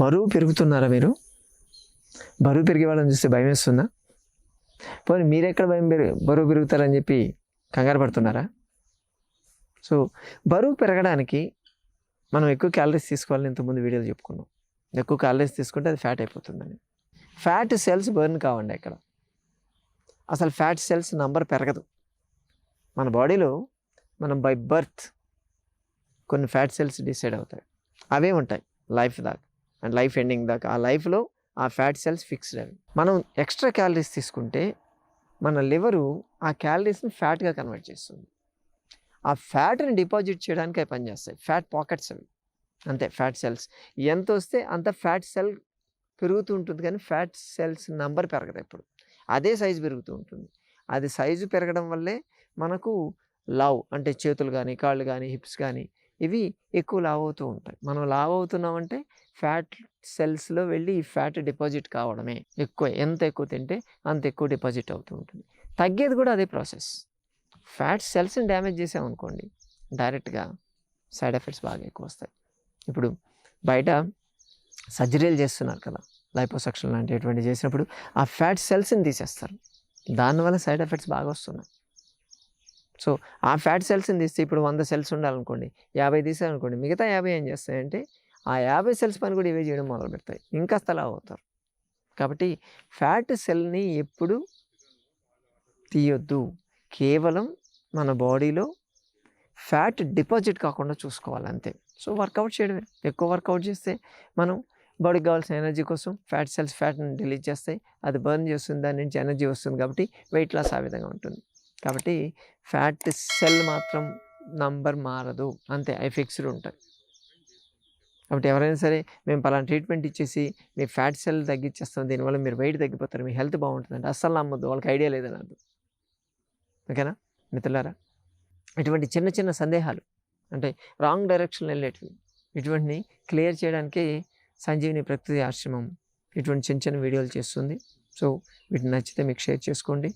బరువు పెరుగుతున్నారా మీరు? బరువు పెరిగే వాళ్ళని చూస్తే భయం వేస్తుందా? పోనీ మీరెక్కడ భయం పెరుగు బరువు పెరుగుతారని చెప్పి కంగారు పడుతున్నారా? సో బరువు పెరగడానికి మనం ఎక్కువ క్యాలరీస్ తీసుకోవాలని ఇంతకుముందు వీడియోలు చెప్పుకున్నాం. ఎక్కువ క్యాలరీస్ తీసుకుంటే అది ఫ్యాట్ అయిపోతుందని. ఫ్యాట్ సెల్స్ బర్న్ కావండి ఇక్కడ అసలు ఫ్యాట్ సెల్స్ నంబర్ పెరగదు. మన బాడీలో మనం బై బర్త్ కొన్ని ఫ్యాట్ సెల్స్ డిసైడ్ అవుతాయి. అవే ఉంటాయి లైఫ్ దాకా. అండ్ లైఫ్ ఎండింగ్ దాకా. ఆ లైఫ్లో ఆ ఫ్యాట్ సెల్స్ ఫిక్స్డ్ అవి. మనం ఎక్స్ట్రా క్యాలరీస్ తీసుకుంటే మన లివరు ఆ క్యాలరీస్ని ఫ్యాట్గా కన్వర్ట్ చేస్తుంది. ఆ ఫ్యాట్ని డిపాజిట్ చేయడానికి అవి పనిచేస్తాయి ఫ్యాట్ పాకెట్స్ అవి. అంతే ఫ్యాట్ సెల్స్. ఎంత వస్తే అంత ఫ్యాట్ సెల్ పెరుగుతూ ఉంటుంది కానీ ఫ్యాట్ సెల్స్ నంబర్ పెరగదు ఎప్పుడు. అదే సైజు పెరుగుతూ ఉంటుంది. అది సైజు పెరగడం వల్లే మనకు లవ్ అంటే చేతులు కానీ కాళ్ళు కానీ హిప్స్ కానీ ఇవి ఎక్కువ లావ్ అవుతూ ఉంటాయి. మనం లావ్ అవుతున్నామంటే ఫ్యాట్ సెల్స్లో వెళ్ళి ఈ ఫ్యాట్ డిపాజిట్ కావడమే ఎక్కువ. ఎంత ఎక్కువ తింటే అంత ఎక్కువ డిపాజిట్ అవుతూ ఉంటుంది. తగ్గేది కూడా అదే ప్రాసెస్. ఫ్యాట్ సెల్స్ని డ్యామేజ్ చేసామనుకోండి డైరెక్ట్గా సైడ్ ఎఫెక్ట్స్ బాగా ఎక్కువ వస్తాయి. ఇప్పుడు బయట సర్జరీలు చేస్తున్నారు కదా లైపోసక్షన్ లాంటి చేసినప్పుడు ఆ ఫ్యాట్ సెల్స్ని తీసేస్తారు. దానివల్ల సైడ్ ఎఫెక్ట్స్ బాగా వస్తున్నాయి. సో ఆ ఫ్యాట్ సెల్స్ని తీస్తే ఇప్పుడు వంద సెల్స్ ఉండాలనుకోండి యాభై తీసారనుకోండి మిగతా యాభై ఏం చేస్తాయంటే ఆ యాభై సెల్స్ పని కూడా ఇవే చేయడం మొదలు పెడతాయి. ఇంకా స్థలా అవుతారు. కాబట్టి ఫ్యాట్ సెల్ని ఎప్పుడు తీయొద్దు. కేవలం మన బాడీలో ఫ్యాట్ డిపాజిట్ కాకుండా చూసుకోవాలి అంతే. సో వర్కౌట్ చేయడమే. ఎక్కువ వర్కౌట్ చేస్తే మనం బాడీకి కావాల్సిన ఎనర్జీ కోసం ఫ్యాట్ సెల్స్ ఫ్యాట్ని డిలీట్ చేస్తాయి అది బర్న్ చేస్తుంది దాని నుంచి ఎనర్జీ వస్తుంది కాబట్టి వెయిట్ లాస్ ఆ విధంగా ఉంటుంది. కాబట్టి ఫ్యాట్ సెల్ మాత్రం నంబర్ మారదు. అంతే అవి ఫిక్స్డ్ ఉంటాయి. కాబట్టి ఎవరైనా సరే మేము పలానా ట్రీట్మెంట్ ఇచ్చేసి మీ ఫ్యాట్ సెల్ తగ్గించేస్తాం దీనివల్ల మీరు వెయిట్ తగ్గిపోతారు. మీ హెల్త్ బాగుంటుందంటే అస్సలు నమ్మద్దు. వాళ్ళకి ఐడియా లేదని అర్థం ఓకేనా? మిత్రులారా ఇటువంటి చిన్న చిన్న సందేహాలు అంటే రాంగ్ డైరెక్షన్ వెళ్ళేటివి ఇటువంటిని క్లియర్ చేయడానికి సంజీవిని ప్రకృతి ఆశ్రమం ఇటువంటి చిన్న చిన్న వీడియోలు చేస్తుంది. సో వీటిని నచ్చితే మీకు షేర్ చేసుకోండి.